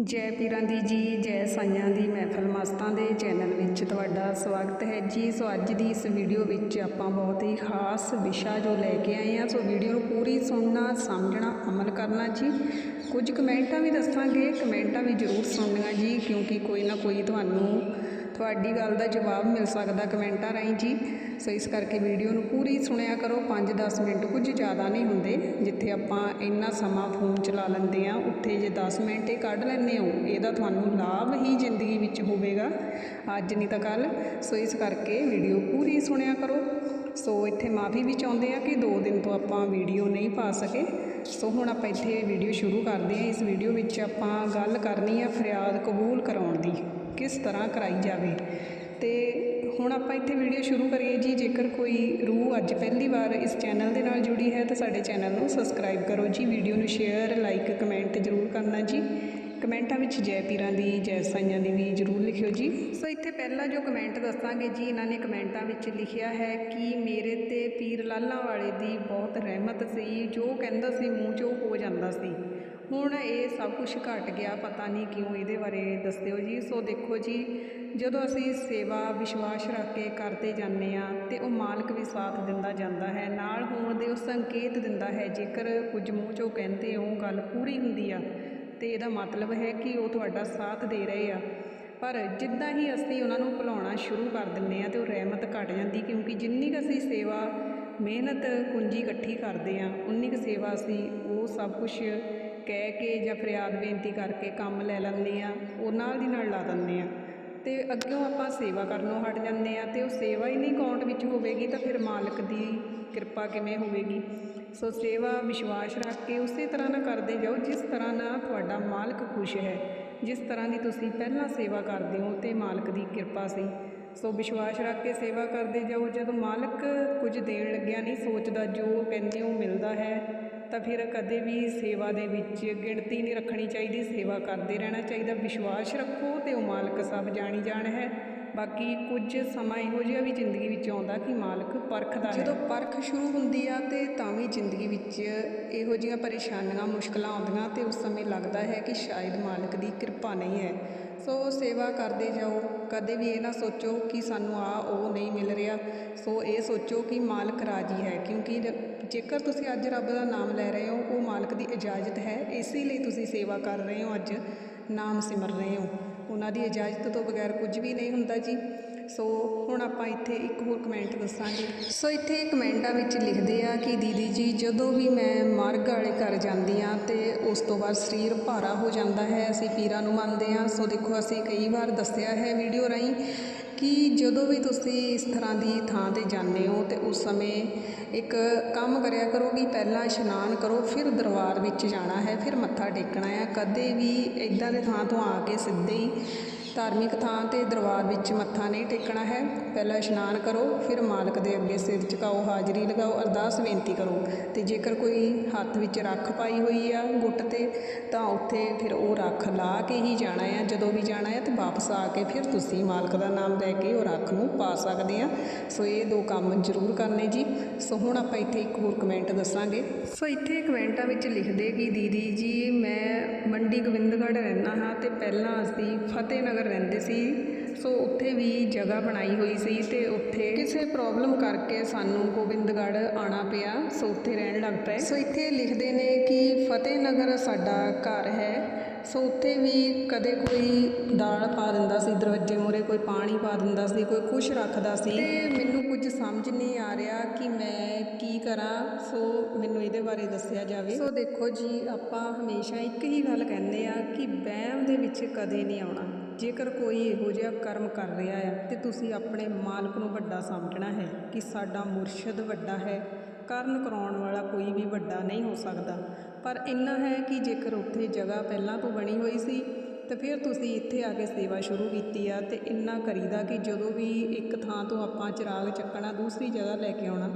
ਜੈ ਪੀਰਾਂ ਦੀ ਜੀ, ਜੈ ਸਾਈਆਂ ਦੀ ਮਹਿਫਲ ਮਸਤਾਂ ਦੇ ਚੈਨਲ ਵਿੱਚ ਤੁਹਾਡਾ ਸਵਾਗਤ ਹੈ ਜੀ। ਸੋ ਅੱਜ ਦੀ ਇਸ ਵੀਡੀਓ ਵਿੱਚ ਆਪਾਂ ਬਹੁਤ ਹੀ ਖਾਸ ਵਿਸ਼ਾ ਜੋ ਲੈ ਕੇ ਆਏ ਹਾਂ, ਸੋ ਵੀਡੀਓ ਨੂੰ ਪੂਰੀ ਸੁਣਨਾ, ਸਮਝਣਾ, ਅਮਲ ਕਰਨਾ ਜੀ। ਕੁਝ ਕਮੈਂਟਾਂ ਵੀ ਦੱਸਾਂਗੇ, ਕਮੈਂਟਾਂ ਵੀ ਜ਼ਰੂਰ ਸੁਣਨੀਆਂ ਜੀ, ਕਿਉਂਕਿ ਕੋਈ ਨਾ ਕੋਈ ਤੁਹਾਨੂੰ ਤੁਹਾਡੀ ਗੱਲ ਦਾ ਜਵਾਬ ਮਿਲ ਸਕਦਾ ਕਮੈਂਟਾਂ ਰਾਹੀਂ ਜੀ। ਸੋ ਇਸ ਕਰਕੇ ਵੀਡੀਓ ਨੂੰ ਪੂਰੀ ਸੁਣਿਆ ਕਰੋ। 5-10 ਮਿੰਟ ਕੁਝ ਜ਼ਿਆਦਾ ਨਹੀਂ ਹੁੰਦੇ, ਜਿੱਥੇ ਆਪਾਂ ਇੰਨਾ ਸਮਾਂ ਫੋਨ ਚਲਾ ਲੈਂਦੇ ਆ ਉੱਥੇ ਜੇ 10 ਮਿੰਟ ਇਹ ਕੱਢ ਲੈਂਦੇ ਹੋ, ਇਹਦਾ ਤੁਹਾਨੂੰ ਲਾਭ ਹੀ ਜ਼ਿੰਦਗੀ ਵਿੱਚ ਹੋਵੇਗਾ, ਅੱਜ ਨਹੀਂ ਤਾਂ ਕੱਲ ਸੋ ਇਸ ਕਰਕੇ ਵੀਡੀਓ ਪੂਰੀ ਸੁਣਿਆ ਕਰੋ। ਸੋ ਇੱਥੇ ਮਾਫੀ ਵੀ ਚਾਹੁੰਦੇ ਆ ਕਿ 2 ਦਿਨ ਤੋਂ ਆਪਾਂ ਵੀਡੀਓ ਨਹੀਂ ਪਾ ਸਕੇ। ਸੋ ਹੁਣ ਆਪਾਂ ਇੱਥੇ ਵੀਡੀਓ ਸ਼ੁਰੂ ਕਰਦੇ ਹਾਂ। ਇਸ ਵੀਡੀਓ ਵਿੱਚ ਆਪਾਂ ਗੱਲ ਕਰਨੀ ਆ ਫਰਿਆਦ ਕਬੂਲ ਕਰਾਉਣ ਦੀ। ਕਿਸ ਤਰ੍ਹਾਂ ਕਰਾਈ ਜਾਵੇ। ਅਤੇ ਹੁਣ ਆਪਾਂ ਇੱਥੇ ਵੀਡੀਓ ਸ਼ੁਰੂ ਕਰੀਏ ਜੀ। ਜੇਕਰ ਕੋਈ ਰੂਹ ਅੱਜ ਪਹਿਲੀ ਵਾਰ ਇਸ ਚੈਨਲ ਦੇ ਨਾਲ ਜੁੜੀ ਹੈ, ਤਾਂ ਸਾਡੇ ਚੈਨਲ ਨੂੰ ਸਬਸਕ੍ਰਾਈਬ ਕਰੋ ਜੀ। ਵੀਡੀਓ ਨੂੰ ਸ਼ੇਅਰ ਲਾਈਕ ਕਮੈਂਟ ਜ਼ਰੂਰ ਕਰਨਾ ਜੀ। ਕਮੈਂਟਾਂ ਵਿੱਚ ਜੈ ਪੀਰਾਂ ਦੀ, ਜੈ ਸਾਈਆਂ ਦੀ ਵੀ ਜ਼ਰੂਰ ਲਿਖਿਓ ਜੀ। ਸੋ ਇੱਥੇ ਪਹਿਲਾ ਜੋ ਕਮੈਂਟ ਦੱਸਾਂਗੇ ਜੀ, ਇਹਨਾਂ ਨੇ ਕਮੈਂਟਾਂ ਵਿੱਚ ਲਿਖਿਆ ਹੈ ਕਿ ਮੇਰੇ ਤੇ ਪੀਰ ਲਾਲਾਂ ਵਾਲੇ ਦੀ ਬਹੁਤ ਰਹਿਮਤ ਸੀ। ਜੋ ਕਹਿੰਦਾ ਸੀ, ਮੂੰਹ 'ਚੋਂ ਹੋ ਜਾਂਦਾ ਸੀ। ਹੁਣ ਇਹ ਸਭ ਕੁਝ ਘਟ ਗਿਆ, ਪਤਾ ਨਹੀਂ ਕਿਉਂ ਇਹਦੇ ਬਾਰੇ ਦੱਸਿਓ ਜੀ। ਸੋ ਦੇਖੋ ਜੀ, ਜਦੋਂ ਅਸੀਂ ਸੇਵਾ, ਵਿਸ਼ਵਾਸ ਰੱਖ ਕੇ ਕਰਦੇ ਜਾਂਦੇ ਆ ਤੇ ਉਹ ਮਾਲਕ ਵੀ ਸਾਥ ਦਿੰਦਾ ਜਾਂਦਾ ਹੈ, ਨਾਲ ਹੋਣ ਦੇ ਉਹ ਸੰਕੇਤ ਦਿੰਦਾ ਹੈ, ਜੇਕਰ ਕੁਝ ਮੂੰਹ 'ਚੋਂ ਕਹਿੰਦੇ ਉਹ ਗੱਲ ਪੂਰੀ ਹੁੰਦੀ ਆ, ਤੇ ਇਹਦਾ ਮਤਲਬ ਹੈ ਕਿ ਉਹ ਤੁਹਾਡਾ ਸਾਥ ਦੇ ਰਹੇ ਆ। ਪਰ ਜਿੱਦਾਂ ਹੀ ਅਸੀਂ ਉਹਨਾਂ ਨੂੰ ਭੁਲਾਉਣਾ ਸ਼ੁਰੂ ਕਰ ਦਿੰਦੇ ਆ ਤੇ ਉਹ ਰਹਿਮਤ ਘਟ ਜਾਂਦੀ, ਕਿਉਂਕਿ ਜਿੰਨੀ ਕੁ ਅਸੀਂ ਸੇਵਾ, ਮਿਹਨਤ, ਕੁੰਜੀ ਇਕੱਠੀ ਕਰਦੇ ਆ ਉਨੀ ਕੁ ਸੇਵਾ ਅਸੀਂ ਉਹ ਸਭ ਕੁਝ ਕਹਿ ਕੇ ਜਾਂ ਫਰਿਆਦ ਬੇਨਤੀ ਕਰਕੇ ਕੰਮ ਲੈ ਲੈਂਦੇ ਆ ਉਹ ਨਾਲ ਦੀ ਨਾਲ ਲਾ ਦਿੰਦੇ ਆ ਤੇ ਅੱਗਿਓਂ ਆਪਾਂ ਸੇਵਾ ਕਰਨੋਂ ਹਟ ਜਾਂਦੇ ਆ ਤੇ ਉਹ ਸੇਵਾ ਹੀ ਨਹੀਂ ਅਕਾਊਂਟ ਵਿੱਚ ਹੋਵੇਗੀ ਤਾਂ ਫਿਰ ਮਾਲਕ ਦੀ ਕਿਰਪਾ ਕਿਵੇਂ ਹੋਵੇਗੀ? ਸੋ ਸੇਵਾ, ਵਿਸ਼ਵਾਸ ਰੱਖ ਕੇ ਉਸੇ ਤਰ੍ਹਾਂ ਨਾਲ ਕਰਦੇ ਜਾਓ ਜਿਸ ਤਰ੍ਹਾਂ ਨਾਲ ਤੁਹਾਡਾ ਮਾਲਕ ਖੁਸ਼ ਹੈ। ਜਿਸ ਤਰ੍ਹਾਂ ਦੀ ਤੁਸੀਂ ਪਹਿਲਾਂ ਸੇਵਾ ਕਰਦੇ ਹੋ ਤੇ ਮਾਲਕ ਦੀ ਕਿਰਪਾ ਸੀ। ਸੋ ਵਿਸ਼ਵਾਸ ਰੱਖ ਕੇ ਸੇਵਾ ਕਰਦੇ ਜਾਓ। ਜਦੋਂ ਮਾਲਕ ਕੁਝ ਦੇਣ ਲੱਗਿਆ ਨਹੀਂ, ਸੋਚਦਾ ਜੋ ਕਹਿੰਦੇ ਉਹ ਮਿਲਦਾ ਹੈ। ਤਾਂ ਫਿਰ ਕਦੇ ਵੀ ਸੇਵਾ ਦੇ ਵਿੱਚ ਗਿਣਤੀ ਨਹੀਂ ਰੱਖਣੀ ਚਾਹੀਦੀ, ਸੇਵਾ ਕਰਦੇ ਰਹਿਣਾ ਚਾਹੀਦਾ, ਵਿਸ਼ਵਾਸ ਰੱਖੋ ਤੇ ਉਹ ਮਾਲਕ ਸਭ ਜਾਣੀ ਜਾਣ ਹੈ। ਬਾਕੀ ਕੁਝ ਸਮਾਂ ਇਹੋ ਜਿਹਾ ਵੀ ਜ਼ਿੰਦਗੀ ਵਿੱਚ ਆਉਂਦਾ ਕਿ ਮਾਲਕ ਪਰਖਦਾ ਜਦੋਂ ਪਰਖ ਸ਼ੁਰੂ ਹੁੰਦੀ ਆ ਤੇ ਤਾਂ ਵੀ ਜ਼ਿੰਦਗੀ ਵਿੱਚ ਇਹੋ ਜਿਹੀਆਂ ਪਰੇਸ਼ਾਨੀਆਂ, ਮੁਸ਼ਕਲਾਂ ਆਉਂਦੀਆਂ ਤੇ ਉਸ ਸਮੇਂ ਲੱਗਦਾ ਹੈ ਕਿ ਸ਼ਾਇਦ ਮਾਲਕ ਦੀ ਕਿਰਪਾ ਨਹੀਂ ਹੈ। ਸੋ ਸੇਵਾ ਕਰਦੇ ਜਾਓ, ਕਦੇ ਵੀ ਇਹ ਨਾ ਸੋਚੋ ਕਿ ਸਾਨੂੰ ਆ ਉਹ ਨਹੀਂ ਮਿਲ ਰਿਹਾ। ਸੋ ਇਹ ਸੋਚੋ ਕਿ ਮਾਲਕ ਰਾਜੀ ਹੈ, ਕਿਉਂਕਿ ਜ- ਜੇਕਰ ਤੁਸੀਂ ਅੱਜ ਰੱਬ ਦਾ ਨਾਮ ਲੈ ਰਹੇ ਹੋ, ਉਹ ਮਾਲਕ ਦੀ ਇਜਾਜ਼ਤ ਹੈ। ਇਸੇ ਲਈ ਤੁਸੀਂ ਸੇਵਾ ਕਰ ਰਹੇ ਹੋ, ਅੱਜ ਨਾਮ ਸਿਮਰ ਰਹੇ ਹੋ। ਉਹਨਾਂ ਦੀ ਇਜਾਜ਼ਤ ਤੋਂ ਬਗੈਰ ਕੁਝ ਵੀ ਨਹੀਂ ਹੁੰਦਾ ਜੀ। ਸੋ ਹੁਣ ਆਪਾਂ ਇੱਥੇ ਇੱਕ ਹੋਰ ਕਮੈਂਟ ਦੱਸਾਂਗੇ। ਸੋ ਇੱਥੇ ਕਮੈਂਟਾਂ ਵਿੱਚ ਲਿਖਦੇ ਆ ਕਿ ਦੀਦੀ ਜੀ, ਜਦੋਂ ਵੀ ਮੈਂ ਮਾਰਗ ਵਾਲੇ ਘਰ ਜਾਂਦੀ ਆ ਤੇ ਉਸ ਤੋਂ ਬਾਅਦ ਸਰੀਰ ਭਾਰਾ ਹੋ ਜਾਂਦਾ ਹੈ, ਅਸੀਂ ਪੀਰਾਂ ਨੂੰ ਮੰਨਦੇ ਆ ਸੋ ਦੇਖੋ, ਅਸੀਂ ਕਈ ਵਾਰ ਦੱਸਿਆ ਹੈ ਵੀਡੀਓ ਰਾਹੀਂ ਕਿ ਜਦੋਂ ਵੀ ਤੁਸੀਂ ਇਸ ਤਰ੍ਹਾਂ ਦੀ ਥਾਂ ਤੇ ਜਾਂਦੇ ਹੋ ਤੇ ਉਸ ਸਮੇਂ ਇੱਕ ਕੰਮ ਕਰਿਆ ਕਰੋ ਕਿ ਪਹਿਲਾਂ ਇਸ਼ਨਾਨ ਕਰੋ, ਫਿਰ ਦਰਬਾਰ ਵਿੱਚ ਜਾਣਾ ਹੈ, ਫਿਰ ਮੱਥਾ ਟੇਕਣਾ ਹੈ। ਕਦੇ ਵੀ ਇਦਾਂ ਦੇ ਥਾਂ ਤੋਂ ਆ ਕੇ ਸਿੱਧੇ ਹੀ ਧਾਰਮਿਕ ਥਾਂ ਤੇ ਦਰਬਾਰ ਵਿੱਚ ਮੱਥਾ ਨਹੀਂ ਟੇਕਣਾ ਹੈ। ਪਹਿਲਾਂ ਇਸ਼ਨਾਨ ਕਰੋ, ਫਿਰ ਮਾਲਕ ਦੇ ਅੱਗੇ ਸਿਰ ਝੁਕਾਓ, ਹਾਜ਼ਰੀ ਲਗਾਓ, ਅਰਦਾਸ ਬੇਨਤੀ ਕਰੋ। ਤੇ ਜੇਕਰ ਕੋਈ ਹੱਥ ਵਿੱਚ ਰੱਖ ਪਾਈ ਹੋਈ ਆ ਗੁੱਟ ਤੇ, ਤਾਂ ਉੱਥੇ ਫਿਰ ਉਹ ਰੱਖ ਲਾ ਕੇ ਹੀ ਜਾਣਾ ਆ। ਜਦੋਂ ਵੀ ਜਾਣਾ ਆ ਤੇ ਵਾਪਸ ਆ ਕੇ ਫਿਰ ਤੁਸੀਂ ਮਾਲਕ ਦਾ ਨਾਮ ਲੈ ਕੇ ਉਹ ਰੱਖ ਨੂੰ ਪਾ ਸਕਦੇ ਆ। ਸੋ ਇਹ ਦੋ ਕੰਮ ਜ਼ਰੂਰ ਕਰਨੇ ਜੀ। ਸੋ ਹੁਣ ਆਪਾਂ ਇੱਥੇ ਇੱਕ ਹੋਰ ਕਮੈਂਟ ਦੱਸਾਂਗੇ। ਸੋ ਇੱਥੇ ਕਮੈਂਟਾਂ ਵਿੱਚ ਲਿਖਦੇ ਕਿ ਦੀਦੀ ਜੀ, ਮੈਂ ਮੰਡੀ ਗੋਬਿੰਦਗੜ੍ਹ ਰਹਿੰਦਾ ਹਾਂ ਤੇ ਪਹਿਲਾਂ ਅਸੀਂ ਫਤਿਹਨਗਰ ਰਹਿੰਦੇ ਸੀ। ਸੋ ਉੱਥੇ ਵੀ ਜਗ੍ਹਾ ਬਣਾਈ ਹੋਈ ਸੀ ਤੇ ਉੱਥੇ ਕਿਸੇ ਪ੍ਰੋਬਲਮ ਕਰਕੇ ਸਾਨੂੰ ਗੋਬਿੰਦਗੜ੍ਹ ਆਣਾ ਪਿਆ। ਸੋ ਉੱਥੇ ਰਹਿਣ ਲੱਗ ਪਏ। ਸੋ ਇੱਥੇ ਲਿਖਦੇ ਨੇ ਕਿ ਫਤਿਹਨਗਰ ਸਾਡਾ ਘਰ ਹੈ। ਸੋ ਉੱਥੇ ਵੀ ਕਦੇ ਕੋਈ ਦਾਲ ਪਾ ਦਿੰਦਾ ਸੀ, ਦਰਵਾਜ਼ੇ ਮੂਹਰੇ ਕੋਈ ਪਾਣੀ ਪਾ ਦਿੰਦਾ ਸੀ, ਕੋਈ ਕੁਛ ਰੱਖਦਾ ਸੀ। ਤੇ ਮੈਨੂੰ ਕੁਝ ਸਮਝ ਨਹੀਂ ਆ ਰਿਹਾ ਕਿ ਮੈਂ ਕੀ ਕਰਾਂ। ਸੋ ਮੈਨੂੰ ਇਹਦੇ ਬਾਰੇ ਦੱਸਿਆ ਜਾਵੇ। ਸੋ ਦੇਖੋ ਜੀ, ਆਪਾਂ ਹਮੇਸ਼ਾ ਇੱਕ ਹੀ ਗੱਲ ਕਹਿੰਦੇ ਆ ਕਿ ਵਹਿਮ ਦੇ ਵਿੱਚ ਕਦੇ ਨਹੀਂ ਆਉਣਾ। ਜੇਕਰ ਕੋਈ ਇਹੋ ਜਿਹਾ ਕਰਮ ਕਰ ਰਿਹਾ ਹੈ ਤੇ ਤੁਸੀਂ ਆਪਣੇ ਮਾਲਕ ਨੂੰ ਵੱਡਾ ਸਮਝਣਾ ਹੈ ਕਿ ਸਾਡਾ ਮੁਰਸ਼ਿਦ ਵੱਡਾ ਹੈ, ਕਰਨ ਕਰਾਉਣ ਵਾਲਾ ਕੋਈ ਵੀ ਵੱਡਾ ਨਹੀਂ ਹੋ ਸਕਦਾ। ਪਰ ਇੰਨਾ ਹੈ ਕਿ ਜੇਕਰ ਉੱਥੇ ਜਗ੍ਹਾ ਪਹਿਲਾਂ ਤੋਂ ਬਣੀ ਹੋਈ ਸੀ, ਤੇ ਫਿਰ ਤੁਸੀਂ ਇੱਥੇ ਆ ਕੇ ਸੇਵਾ ਸ਼ੁਰੂ ਕੀਤੀ ਆ ਤੇ ਇੰਨਾ ਕਰੀਦਾ ਕਿ ਜਦੋਂ ਵੀ ਇੱਕ ਥਾਂ ਤੋਂ ਆਪਾਂ ਚਿਰਾਗ ਚੱਕਣਾ, ਦੂਸਰੀ ਜਗ੍ਹਾ ਲੈ ਕੇ ਆਉਣਾ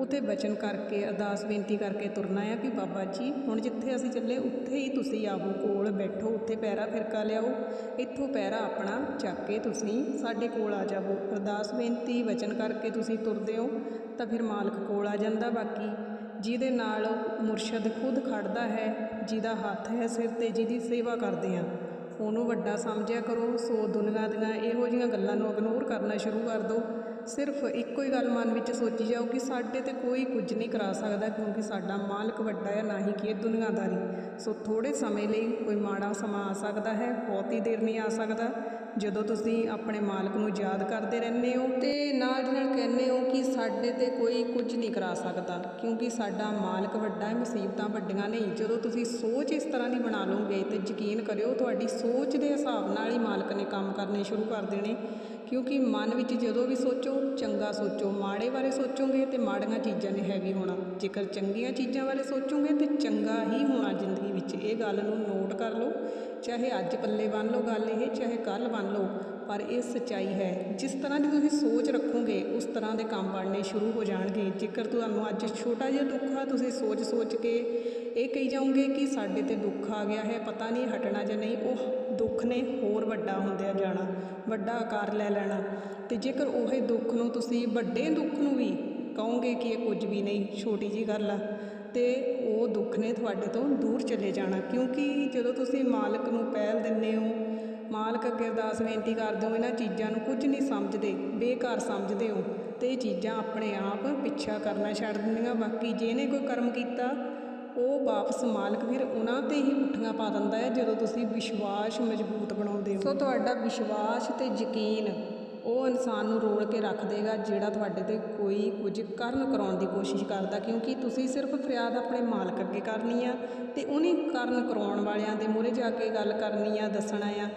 ਉੱਥੇ ਬਚਨ ਕਰਕੇ, ਅਰਦਾਸ ਬੇਨਤੀ ਕਰਕੇ ਤੁਰਨਾ ਆ ਕਿ ਬਾਬਾ ਜੀ, ਹੁਣ ਜਿੱਥੇ ਅਸੀਂ ਚੱਲੇ, ਉੱਥੇ ਹੀ ਤੁਸੀਂ ਆਵੋ ਕੋਲ ਬੈਠੋ, ਉੱਥੇ ਪੈਰਾ ਫਿਰਕਾ ਲਿਆਓ, ਇੱਥੋਂ ਪੈਰਾ ਆਪਣਾ ਚੱਕ ਕੇ ਤੁਸੀਂ ਸਾਡੇ ਕੋਲ ਆ ਜਾਵੋ। ਅਰਦਾਸ ਬੇਨਤੀ ਵਚਨ ਕਰਕੇ ਤੁਸੀਂ ਤੁਰਦੇ ਹੋ, ਤਾਂ ਫਿਰ ਮਾਲਕ ਕੋਲ ਆ ਜਾਂਦਾ ਬਾਕੀ, ਜਿਹਦੇ ਨਾਲ ਮੁਰਸ਼ਦ ਖੁਦ ਖੜਦਾ ਹੈ, ਜਿਹਦਾ ਹੱਥ ਹੈ ਸਿਰ ਤੇ, ਜਿਹਦੀ ਸੇਵਾ ਕਰਦੇ ਆ। ਉਹਨੂੰ ਵੱਡਾ ਸਮਝਿਆ ਕਰੋ, ਸੋ ਦੁਨੀਆ ਦੀਆਂ ਇਹੋ ਜਿਹੀਆਂ ਗੱਲਾਂ ਨੂੰ ਇਗਨੋਰ ਕਰਨਾ ਸ਼ੁਰੂ ਕਰ ਦਿਓ। ਸਿਰਫ ਇੱਕੋ ਹੀ ਗੱਲ ਮਨ ਵਿੱਚ ਸੋਚੀ ਜਾਓ ਕਿ ਸਾਡੇ ਤੇ ਕੋਈ ਕੁਝ ਨਹੀਂ ਕਰਾ ਸਕਦਾ ਕਿਉਂਕਿ ਸਾਡਾ ਮਾਲਕ ਵੱਡਾ ਹੈ, ਨਾ ਹੀ ਕਿ ਇਹ ਦੁਨੀਆਦਾਰੀ। ਸੋ ਥੋੜੇ ਸਮੇਂ ਲਈ ਕੋਈ ਮਾੜਾ ਸਮਾਂ ਆ ਸਕਦਾ ਹੈ, ਬਹੁਤੀ ਦੇਰ ਨਹੀਂ ਆ ਸਕਦਾ। ਜਦੋਂ ਤੁਸੀਂ ਆਪਣੇ ਮਾਲਕ ਨੂੰ ਯਾਦ ਕਰਦੇ ਰਹਿੰਦੇ ਹੋ ਤੇ ਨਾਲ ਦੀ ਨਾਲ ਕਹਿੰਦੇ ਹੋ ਕਿ ਸਾਡੇ ਤੇ ਕੋਈ ਕੁਝ ਨਹੀਂ ਕਰਾ ਸਕਦਾ, ਕਿਉਂਕਿ ਸਾਡਾ ਮਾਲਕ ਵੱਡਾ ਹੈ, ਮੁਸੀਬਤਾਂ ਵੱਡੀਆਂ ਨਹੀਂ। ਜਦੋਂ ਤੁਸੀਂ ਸੋਚ ਇਸ ਤਰ੍ਹਾਂ ਦੀ ਬਣਾ ਲਓਗੇ ਤੇ ਯਕੀਨ ਕਰਿਓ ਤੁਹਾਡੀ ਸੋਚ ਦੇ ਹਿਸਾਬ ਨਾਲ ਹੀ ਮਾਲਕ ਨੇ ਕੰਮ ਕਰਨੇ ਸ਼ੁਰੂ ਕਰ ਦੇਣੇ। ਕਿਉਂਕਿ ਮਨ ਵਿੱਚ ਜਦੋਂ ਵੀ ਸੋਚੋ, ਚੰਗਾ ਸੋਚੋ, ਮਾੜੇ ਬਾਰੇ ਸੋਚੋਗੇ ਤੇ ਮਾੜੀਆਂ ਚੀਜ਼ਾਂ ਨੇ ਹੈਵੀ ਹੋਣਾ। ਜੇਕਰ ਚੰਗੀਆਂ ਚੀਜ਼ਾਂ ਬਾਰੇ ਸੋਚੋਗੇ ਤੇ ਚੰਗਾ ਹੀ ਹੋਣਾ ਜ਼ਿੰਦਗੀ ਵਿੱਚ। ਇਹ ਗੱਲ ਨੂੰ ਨੋਟ ਕਰ ਲਓ। ਚਾਹੇ ਅੱਜ ਪੱਲੇ ਬੰਨ ਲਓ, ਗੱਲ ਇਹ, ਚਾਹੇ ਕੱਲ ਬੰਨ ਲਓ, ਪਰ ਇਹ ਸੱਚਾਈ ਹੈ। ਜਿਸ ਤਰ੍ਹਾਂ ਦੀ ਤੁਸੀਂ ਸੋਚ ਰੱਖੋਗੇ, ਉਸ ਤਰ੍ਹਾਂ ਦੇ ਕੰਮ ਬਣਨੇ ਸ਼ੁਰੂ ਹੋ ਜਾਣਗੇ। ਜੇਕਰ ਤੁਹਾਨੂੰ ਅੱਜ ਛੋਟਾ ਜਿਹਾ ਦੁੱਖ ਆ, ਤੁਸੀਂ ਸੋਚ ਸੋਚ ਕੇ ਇਹ ਕਹੀ ਜਾਓਗੇ ਕਿ ਸਾਡੇ ਤੇ ਦੁੱਖ ਆ ਗਿਆ ਹੈ, ਪਤਾ ਨਹੀਂ ਹਟਣਾ ਜਾਂ ਨਹੀਂ, ਉਹ ਦੁੱਖ ਨੇ ਹੋਰ ਵੱਡਾ ਹੁੰਦਿਆ ਜਾਣਾ, ਵੱਡਾ ਆਕਾਰ ਲੈ ਲੈਣਾ। ਤੇ ਜੇਕਰ ਉਹ ਦੁੱਖ ਨੂੰ ਤੁਸੀਂ ਵੱਡੇ ਦੁੱਖ ਨੂੰ ਵੀ ਕਹੋਗੇ ਕਿ ਇਹ ਕੁਝ ਵੀ ਨਹੀਂ, ਛੋਟੀ ਜੀ ਗੱਲ ਆ। ਤੇ ਉਹ ਦੁੱਖ ਨੇ ਤੁਹਾਡੇ ਤੋਂ ਦੂਰ ਚਲੇ ਜਾਣਾ, ਕਿਉਂਕਿ ਜਦੋਂ ਤੁਸੀਂ ਮਾਲਕ ਨੂੰ ਪਹਿਲ ਦਿੰਦੇ ਹੋ, ਮਾਲਕ ਅੱਗੇ ਅਰਦਾਸ ਬੇਨਤੀ ਕਰਦੇ ਹੋ, ਇਹਨਾਂ ਚੀਜ਼ਾਂ ਨੂੰ ਕੁਝ ਨਹੀਂ ਸਮਝਦੇ, ਬੇਕਾਰ ਸਮਝਦੇ ਹੋ, ਤੇ ਇਹ ਚੀਜ਼ਾਂ ਆਪਣੇ ਆਪ ਪਿੱਛਾ ਕਰਨਾ ਛੱਡ ਦਿੰਦੀਆਂ। ਬਾਕੀ ਜਿਹਨੇ ਕੋਈ ਕਰਮ ਕੀਤਾ, ਉਹ ਵਾਪਸ ਮਾਲਕ ਫਿਰ ਉਹਨਾਂ ਤੇ ਹੀ ਪੁੱਠੀਆਂ ਪਾ ਦਿੰਦਾ ਹੈ, ਜਦੋਂ ਤੁਸੀਂ ਵਿਸ਼ਵਾਸ ਮਜ਼ਬੂਤ ਬਣਾਉਂਦੇ ਹੋ। ਸੋ ਤੁਹਾਡਾ ਵਿਸ਼ਵਾਸ ਤੇ ਯਕੀਨ ਉਹ ਇਨਸਾਨ ਨੂੰ ਰੋਲ ਕੇ ਰੱਖ ਦੇਗਾ ਜਿਹੜਾ ਤੁਹਾਡੇ ਤੇ ਕੋਈ ਕੁਝ ਕਰਨ ਕਰਾਉਣ ਦੀ ਕੋਸ਼ਿਸ਼ ਕਰਦਾ, ਕਿਉਂਕਿ ਤੁਸੀਂ ਸਿਰਫ ਫਰਿਆਦ ਆਪਣੇ ਮਾਲਕ ਅੱਗੇ ਕਰਨੀ ਆ ਤੇ ਉਹਨੇ ਕਰਨ ਕਰਾਉਣ ਵਾਲਿਆਂ ਦੇ ਮੂਹਰੇ ਜਾ ਕੇ ਗੱਲ ਕਰਨੀ ਆ, ਦੱਸਣਾ ਆ।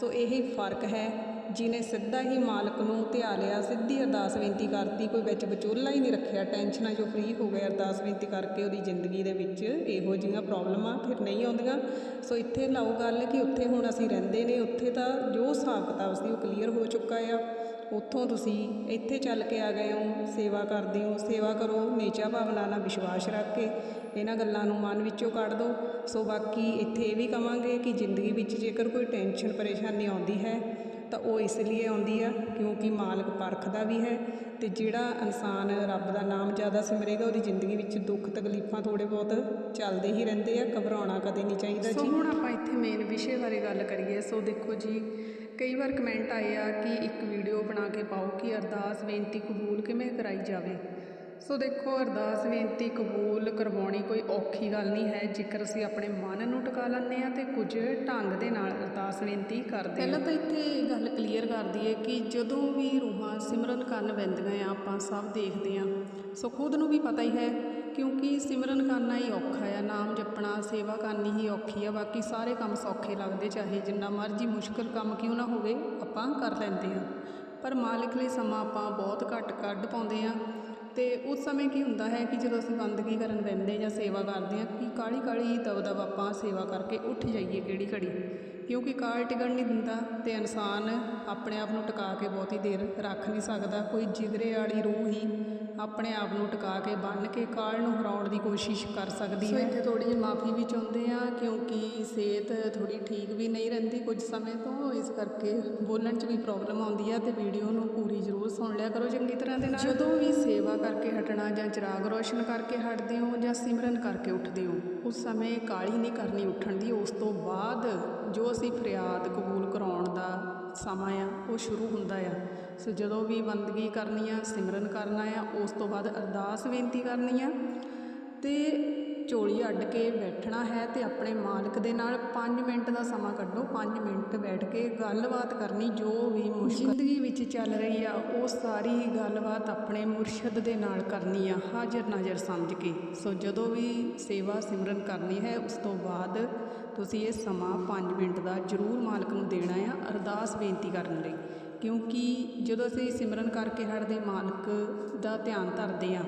ਸੋ ਇਹੀ ਫ਼ਰਕ ਹੈ। ਜਿਨੇ ਸਿੱਧਾ ਹੀ ਮਾਲਕ ਨੂੰ ਧਿਆ ਲਿਆ, ਸਿੱਧੀ ਅਰਦਾਸ ਬੇਨਤੀ ਕਰਤੀ, ਕੋਈ ਵਿੱਚ ਵਿਚੋਲਾ ਹੀ ਨਹੀਂ ਰੱਖਿਆ, ਟੈਨਸ਼ਨਾਂ ਜੋ ਫ੍ਰੀ ਹੋ ਗਏ ਅਰਦਾਸ ਬੇਨਤੀ ਕਰਕੇ ਉਹਦੀ ਜ਼ਿੰਦਗੀ ਦੇ ਵਿੱਚ ਇਹੋ ਜਿਹੀਆਂ ਪ੍ਰੋਬਲਮਾਂ ਫਿਰ ਨਹੀਂ ਆਉਂਦੀਆਂ। ਸੋ ਇੱਥੇ ਲਾਓ ਗੱਲ ਕਿ ਉੱਥੇ ਹੁਣ ਅਸੀਂ ਰਹਿੰਦੇ ਨੇ, ਉੱਥੇ ਤਾਂ ਜੋ ਹਿਸਾਬ ਕਿਤਾਬ ਸੀ ਉਹ ਕਲੀਅਰ ਹੋ ਚੁੱਕਾ ਆ। ਉੱਥੋਂ ਤੁਸੀਂ ਇੱਥੇ ਚੱਲ ਕੇ ਆ ਗਏ ਹੋ, ਸੇਵਾ ਕਰਦੇ ਹੋ, ਸੇਵਾ ਕਰੋ, ਨੇਚਾ ਭਾਵਨਾ ਨਾਲ ਵਿਸ਼ਵਾਸ ਰੱਖ ਕੇ ਇਹਨਾਂ ਗੱਲਾਂ ਨੂੰ ਮਨ ਵਿੱਚੋਂ ਕੱਢ ਦਿਓ ਸੋ ਬਾਕੀ ਇੱਥੇ ਇਹ ਵੀ ਕਵਾਂਗੇ ਕਿ ਜ਼ਿੰਦਗੀ ਵਿੱਚ ਜੇਕਰ ਕੋਈ ਟੈਨਸ਼ਨ ਪਰੇਸ਼ਾਨੀ ਆਉਂਦੀ ਹੈ ਤਾਂ ਉਹ ਇਸ ਲਈ ਆਉਂਦੀ ਆ ਕਿਉਂਕਿ ਮਾਲਕ ਪਰਖਦਾ ਵੀ ਹੈ ਤੇ ਜਿਹੜਾ ਇਨਸਾਨ ਰੱਬ ਦਾ ਨਾਮ ਜ਼ਿਆਦਾ ਸਿਮਰੇਗਾ ਉਹਦੀ ਜ਼ਿੰਦਗੀ ਵਿੱਚ ਦੁੱਖ ਤਕਲੀਫਾਂ ਥੋੜੇ ਬਹੁਤ ਚੱਲਦੇ ਹੀ ਰਹਿੰਦੇ ਆ ਘਬਰਾਉਣਾ ਕਦੇ ਨਹੀਂ ਚਾਹੀਦਾ ਜੀ। ਸੋ ਹੁਣ ਆਪਾਂ ਇੱਥੇ ਮੇਨ ਵਿਸ਼ੇ ਬਾਰੇ ਗੱਲ ਕਰੀਏ। ਸੋ ਦੇਖੋ ਜੀ ਕਈ ਵਾਰ ਕਮੈਂਟ ਆਏ ਆ ਕਿ ਇੱਕ ਵੀਡੀਓ ਬਣਾ ਕੇ ਪਾਓ ਕਿ ਅਰਦਾਸ ਬੇਨਤੀ ਕਬੂਲ ਕਿਵੇਂ ਕਰਾਈ ਜਾਵੇ। ਸੋ ਦੇਖੋ, ਅਰਦਾਸ, ਬੇਨਤੀ, ਕਬੂਲ ਕਰਵਾਉਣੀ ਕੋਈ ਔਖੀ ਗੱਲ ਨਹੀਂ ਹੈ। ਜੇਕਰ ਅਸੀਂ ਆਪਣੇ ਮਨ ਨੂੰ ਟਿਕਾ ਲੈਂਦੇ ਆ ਤੇ ਕੁਝ ਢੰਗ ਦੇ ਨਾਲ ਅਰਦਾਸ, ਬੇਨਤੀ ਕਰਦੇ ਪਹਿਲਾਂ ਤਾਂ ਇੱਥੇ ਇਹ ਗੱਲ ਕਲੀਅਰ ਕਰ ਦਈਏ ਕਿ ਜਦੋਂ ਵੀ ਰੂਹਾਂ ਸਿਮਰਨ ਕਰਨ ਪੈਂਦੀਆਂ ਆ, ਆਪਾਂ ਸਭ ਦੇਖਦੇ ਆ ਸੋ ਖੁਦ ਨੂੰ ਵੀ ਪਤਾ ਹੀ ਹੈ, ਕਿਉਂਕਿ ਸਿਮਰਨ ਕਰਨਾ ਹੀ ਔਖਾ ਆ। ਨਾਮ ਜਪਣਾ, ਸੇਵਾ ਕਰਨੀ ਹੀ ਔਖੀ ਆ। ਬਾਕੀ ਸਾਰੇ ਕੰਮ ਸੌਖੇ ਲੱਗਦੇ, ਚਾਹੇ ਜਿੰਨਾ ਮਰਜ਼ੀ ਮੁਸ਼ਕਲ ਕੰਮ ਕਿਉਂ ਨਾ ਹੋਵੇ, ਆਪਾਂ ਕਰ ਲੈਂਦੇ ਆ ਪਰ ਮਾਲਕ ਲਈ ਸਮਾਂ ਆਪਾਂ ਬਹੁਤ ਘੱਟ ਕੱਢ ਪਾਉਂਦੇ ਆ ਅਤੇ ਉਸ ਸਮੇਂ ਕੀ ਹੁੰਦਾ ਹੈ ਕਿ ਜਦੋਂ ਅਸੀਂ ਬੰਦਗੀ ਕਰਨ ਬੈੰਦੇ ਜਾਂ ਸੇਵਾ ਕਰਦੇ ਹਾਂ, ਕਿ ਕਾਹਲੀ ਕਾਹਲੀ ਦਬ ਦਬ ਆਪਾਂ ਸੇਵਾ ਕਰਕੇ ਉੱਠ ਜਾਈਏ ਕਿਹੜੀ ਘੜੀ? ਕਿਉਂਕਿ ਕਾਲ ਟਿਕਣ ਨਹੀਂ ਦਿੰਦਾ ਤੇ ਇਨਸਾਨ ਆਪਣੇ ਆਪ ਨੂੰ ਟਿਕਾ ਕੇ ਬਹੁਤੀ ਦੇਰ ਰੱਖ ਨਹੀਂ ਸਕਦਾ। ਕੋਈ ਜਿਗਰੇ ਵਾਲੀ ਰੂਹ ਹੀ ਆਪਣੇ ਆਪ ਨੂੰ ਟਿਕਾ ਕੇ ਬੰਨ ਕੇ ਕਾਲ ਨੂੰ ਹਰਾਉਣ ਦੀ ਕੋਸ਼ਿਸ਼ ਕਰ ਸਕਦੀ ਹੈ। ਸੋ ਇੱਥੇ ਥੋੜੀ ਜਿਹੀ ਮਾਫੀ ਵੀ ਚਾਹੁੰਦੇ ਆ ਕਿਉਂਕਿ ਸਿਹਤ ਥੋੜੀ ਠੀਕ ਵੀ ਨਹੀਂ ਰਹਿੰਦੀ ਕੁਝ ਸਮੇਂ ਤੋਂ ਇਸ ਕਰਕੇ ਬੋਲਣ 'ਚ ਵੀ ਪ੍ਰੋਬਲਮ ਆਉਂਦੀ ਆ ਤੇ ਵੀਡੀਓ ਨੂੰ ਪੂਰੀ ਜ਼ਰੂਰ ਸੁਣ ਲਿਆ ਕਰੋ ਚੰਗੀ ਤਰ੍ਹਾਂ ਦੇ ਨਾਲ। ਜਦੋਂ ਵੀ ਸੇਵਾ ਕਰਕੇ ਹਟਣਾ ਜਾਂ ਚਿਰਾਗ ਰੋਸ਼ਨ ਕਰਕੇ ਹਟਦੇ ਹੋ ਜਾਂ ਸਿਮਰਨ ਕਰਕੇ ਉੱਠਦੇ ਹੋ ਉਸ ਸਮੇਂ ਕਾਲੀ ਨਹੀਂ ਕਰਨੀ ਉੱਠਣ ਦੀ, ਉਸ ਤੋਂ ਬਾਅਦ ਜੋ ਅਸੀਂ ਫਰਿਆਦ ਕਬੂਲ ਕਰਾਉਣ ਦਾ ਸਮਾਂ ਆ, ਉਹ ਸ਼ੁਰੂ ਹੁੰਦਾ ਆ। ਸੋ ਜਦੋਂ ਵੀ ਬੰਦਗੀ ਕਰਨੀ ਆ, ਸਿਮਰਨ ਕਰਨਾ ਆ, ਉਸ ਤੋਂ ਬਾਅਦ ਅਰਦਾਸ ਬੇਨਤੀ ਕਰਨੀ ਆ ਤੇ ਝੋਲੀ ਅੱਡ ਕੇ ਬੈਠਣਾ ਹੈ ਤੇ ਆਪਣੇ ਮਾਲਕ ਦੇ ਨਾਲ 5 ਮਿੰਟ ਦਾ ਸਮਾਂ ਕੱਢੋ। 5 ਮਿੰਟ ਬੈਠ ਕੇ ਗੱਲਬਾਤ ਕਰਨੀ ਜੋ ਵੀ ਮੁਸ਼ਕਲ ਜ਼ਿੰਦਗੀ ਚੱਲ ਰਹੀ ਆ, ਉਹ ਸਾਰੀ ਗੱਲਬਾਤ ਆਪਣੇ ਮੁਰਸ਼ਦ ਦੇ ਨਾਲ ਕਰਨੀ ਆ, ਹਾਜ਼ਰ ਨਾਜ਼ਰ ਸਮਝ ਕੇ। ਸੋ ਜਦੋਂ ਵੀ ਸੇਵਾ ਸਿਮਰਨ ਕਰਨੀ ਹੈ, ਉਸ ਤੋਂ ਬਾਅਦ ਤੁਸੀਂ ਇਹ ਸਮਾਂ 5 ਮਿੰਟ ਦਾ ਜ਼ਰੂਰ ਮਾਲਕ ਨੂੰ ਦੇਣਾ ਆ, ਅਰਦਾਸ ਬੇਨਤੀ ਕਰਨ ਲਈ। ਕਿਉਂਕਿ ਜਦੋਂ ਅਸੀਂ ਸਿਮਰਨ ਕਰਕੇ ਹਟਦੇ, ਮਾਲਕ ਦਾ ਧਿਆਨ ਧਰਦੇ ਆ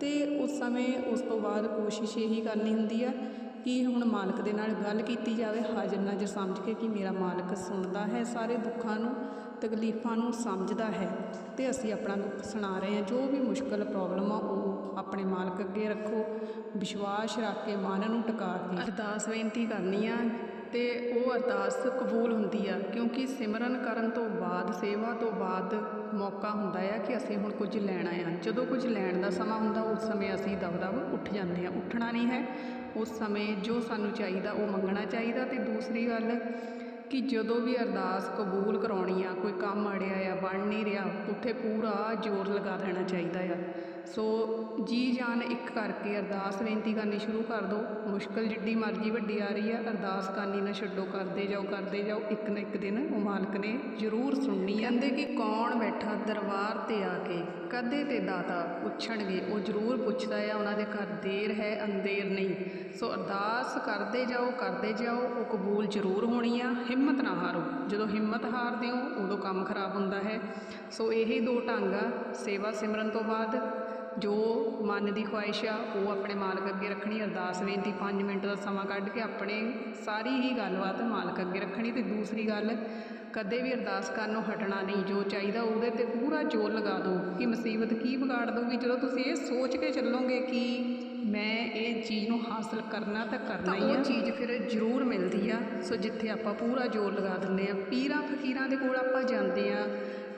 ਅਤੇ ਉਸ ਸਮੇਂ ਉਸ ਤੋਂ ਬਾਅਦ ਕੋਸ਼ਿਸ਼ ਇਹੀ ਕਰਨੀ ਹੁੰਦੀ ਆ ਕਿ ਹੁਣ ਮਾਲਕ ਦੇ ਨਾਲ ਗੱਲ ਕੀਤੀ ਜਾਵੇ, ਹਾਜ਼ਰ ਨਾਜ਼ਰ ਸਮਝ ਕੇ ਕਿ ਮੇਰਾ ਮਾਲਕ ਸੁਣਦਾ ਹੈ, ਸਾਰੇ ਦੁੱਖਾਂ ਨੂੰ, ਤਕਲੀਫਾਂ ਨੂੰ ਸਮਝਦਾ ਹੈ ਤੇ ਅਸੀਂ ਆਪਣਾ ਦੁੱਖ ਸੁਣਾ ਰਹੇ ਹਾਂ। ਜੋ ਵੀ ਮੁਸ਼ਕਲ ਪ੍ਰੋਬਲਮ ਆ, ਉਹ ਆਪਣੇ ਮਾਲਕ ਅੱਗੇ ਰੱਖੋ। ਵਿਸ਼ਵਾਸ ਰੱਖ ਕੇ ਮਨ ਨੂੰ ਟਿਕਾ ਕੇ ਅਰਦਾਸ ਬੇਨਤੀ ਕਰਨੀ ਆ ਅਤੇ ਉਹ ਅਰਦਾਸ ਕਬੂਲ ਹੁੰਦੀ ਆ, ਕਿਉਂਕਿ ਸਿਮਰਨ ਕਰਨ ਤੋਂ ਬਾਅਦ, ਸੇਵਾ ਤੋਂ ਬਾਅਦ ਮੌਕਾ ਹੁੰਦਾ ਆ ਕਿ ਅਸੀਂ ਹੁਣ ਕੁਝ ਲੈਣਾ ਆ ਜਦੋਂ ਕੁਝ ਲੈਣ ਦਾ ਸਮਾਂ ਹੁੰਦਾ, ਉਸ ਸਮੇਂ ਅਸੀਂ ਦਬਦਬ ਉੱਠ ਜਾਂਦੇ ਆ ਉੱਠਣਾ ਨਹੀਂ ਹੈ। ਉਸ ਸਮੇਂ ਜੋ ਸਾਨੂੰ ਚਾਹੀਦਾ, ਉਹ ਮੰਗਣਾ ਚਾਹੀਦਾ। ਤੇ ਦੂਸਰੀ ਗੱਲ ਕਿ ਜਦੋਂ ਵੀ ਅਰਦਾਸ ਕਬੂਲ ਕਰਾਉਣੀ ਆ, ਕੋਈ ਕੰਮ ਅੜਿਆ ਆ, ਬਣ ਨਹੀਂ ਰਿਹਾ, ਉੱਥੇ ਪੂਰਾ ਜ਼ੋਰ ਲਗਾ ਦੇਣਾ ਚਾਹੀਦਾ ਆ। ਸੋ ਜੀ ਜਾਨ ਇੱਕ ਕਰਕੇ ਅਰਦਾਸ ਬੇਨਤੀ ਕਰਨੀ ਸ਼ੁਰੂ ਕਰ ਦਿਓ। ਮੁਸ਼ਕਲ ਜਿੱਡੀ ਮਰਜ਼ੀ ਵੱਡੀ ਆ ਰਹੀ ਆ, ਅਰਦਾਸ ਕਰਨੀ ਨਾ ਛੱਡੋ, ਕਰਦੇ ਜਾਓ ਕਰਦੇ ਜਾਓ। ਇੱਕ ਨਾ ਇੱਕ ਦਿਨ ਉਹ ਮਾਲਕ ਨੇ ਜ਼ਰੂਰ ਸੁਣਨੀ ਕਹਿੰਦੇ ਕਿ ਕੌਣ ਬੈਠਾ ਦਰਬਾਰ ਤੇ ਆ ਕੇ, ਕਦੇ ਤੇ ਦਾਤਾ ਪੁੱਛਣਗੇ, ਉਹ ਜ਼ਰੂਰ ਪੁੱਛਦਾ ਆ, ਉਹਨਾਂ ਦੇ ਘਰ ਦੇਰ ਹੈ, ਅੰਧੇਰ ਨਹੀਂ। ਸੋ ਅਰਦਾਸ ਕਰਦੇ ਜਾਓ ਕਰਦੇ ਜਾਓ, ਉਹ ਕਬੂਲ ਜ਼ਰੂਰ ਹੋਣੀ ਆ। ਹਿੰਮਤ ਨਾ ਹਾਰੋ। ਜਦੋਂ ਹਿੰਮਤ ਹਾਰਦੇ ਹੋ, ਉਦੋਂ ਕੰਮ ਖਰਾਬ ਹੁੰਦਾ ਹੈ। ਸੋ ਇਹੀ ਦੋ ਢੰਗ ਆ, ਸੇਵਾ ਸਿਮਰਨ ਤੋਂ ਬਾਅਦ। ਜੋ ਮਨ ਦੀ ਖੁਆਇਸ਼ ਆ ਉਹ ਆਪਣੇ ਮਾਲਕ ਅੱਗੇ ਰੱਖਣੀ ਅਰਦਾਸ ਬੇਨਤੀ 5 ਮਿੰਟ ਦਾ ਸਮਾਂ ਕੱਢ ਕੇ ਆਪਣੇ ਸਾਰੀ ਹੀ ਗੱਲਬਾਤ ਮਾਲਕ ਅੱਗੇ ਰੱਖਣੀ ਤੇ ਦੂਸਰੀ ਗੱਲ ਕਦੇ ਵੀ ਅਰਦਾਸ ਕਰਨ ਨੂੰ ਹਟਣਾ ਨਹੀਂ ਜੋ ਚਾਹੀਦਾ ਉਹਦੇ ਤੇ ਪੂਰਾ ਜ਼ੋਰ ਲਗਾ ਦਿਓ ਕਿ ਮੁਸੀਬਤ ਕੀ ਵਿਗਾੜ ਦਊਗੀ। ਜਦੋਂ ਤੁਸੀਂ ਇਹ ਸੋਚ ਕੇ ਚੱਲੋਗੇ ਕਿ ਮੈਂ ਇਹ ਚੀਜ਼ ਨੂੰ ਹਾਸਲ ਕਰਨਾ ਤਾਂ ਕਰਨਾ ਹੀ ਆ ਉਹ ਚੀਜ਼ ਫਿਰ ਜ਼ਰੂਰ ਮਿਲਦੀ ਆ। ਸੋ ਜਿੱਥੇ ਆਪਾਂ ਪੂਰਾ ਜ਼ੋਰ ਲਗਾ ਦਿੰਦੇ ਆ ਪੀਰਾਂ ਫਕੀਰਾਂ ਦੇ ਕੋਲ ਆਪਾਂ ਜਾਂਦੇ ਆ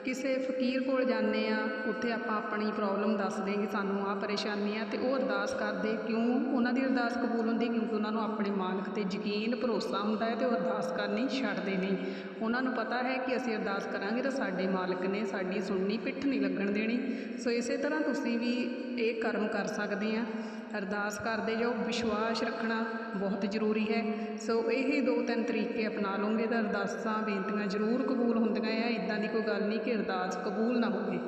ਕਿਸੇ ਫਕੀਰ ਕੋਲ ਜਾਂਦੇ ਆ, ਉੱਥੇ ਆਪਾਂ ਆਪਣੀ ਪ੍ਰੋਬਲਮ ਦੱਸਦੇ ਕਿ ਸਾਨੂੰ, ਆਹ ਪਰੇਸ਼ਾਨੀ ਆ ਤੇ ਉਹ ਅਰਦਾਸ ਕਰਦੇ, ਕਿਉਂ? ਉਹਨਾਂ ਦੀ ਅਰਦਾਸ ਕਬੂਲ ਹੁੰਦੀ ਕਿਉਂਕਿ ਉਹਨਾਂ ਨੂੰ ਆਪਣੇ ਮਾਲਕ ਤੇ ਯਕੀਨ ਭਰੋਸਾ ਹੁੰਦਾ ਹੈ ਤੇ ਉਹ ਅਰਦਾਸ ਕਰਨੀ ਛੱਡਦੇ ਨਹੀਂ ਉਹਨਾਂ ਨੂੰ ਪਤਾ ਹੈ ਕਿ ਅਸੀਂ ਅਰਦਾਸ ਕਰਾਂਗੇ ਤਾਂ ਸਾਡੇ ਮਾਲਕ ਨੇ ਸਾਡੀ ਸੁਣਨੀ, ਪਿੱਠ ਨਹੀਂ ਲੱਗਣ ਦੇਣੀ। ਸੋ ਇਸੇ ਤਰ੍ਹਾਂ ਤੁਸੀਂ ਵੀ ਇਹ ਕਰਮ ਕਰ ਸਕਦੇ ਆ। ਅਰਦਾਸ ਕਰਦੇ ਜਾਓ ਵਿਸ਼ਵਾਸ ਰੱਖਣਾ ਬਹੁਤ ਜ਼ਰੂਰੀ ਹੈ। ਸੋ ਇਹ ਦੋ ਤਿੰਨ ਤਰੀਕੇ ਅਪਣਾ ਲਓਗੇ ਤਾਂ ਅਰਦਾਸਾਂ, ਬੇਨਤੀਆਂ ਜ਼ਰੂਰ ਕਬੂਲ ਹੁੰਦੀਆਂ ਆ। ਇਦਾਂ ਦੀ ਕੋਈ ਗੱਲ ਨਹੀਂ ਕਿ ਅਰਦਾਸ ਕਬੂਲ ਨਾ ਹੋਵੇ।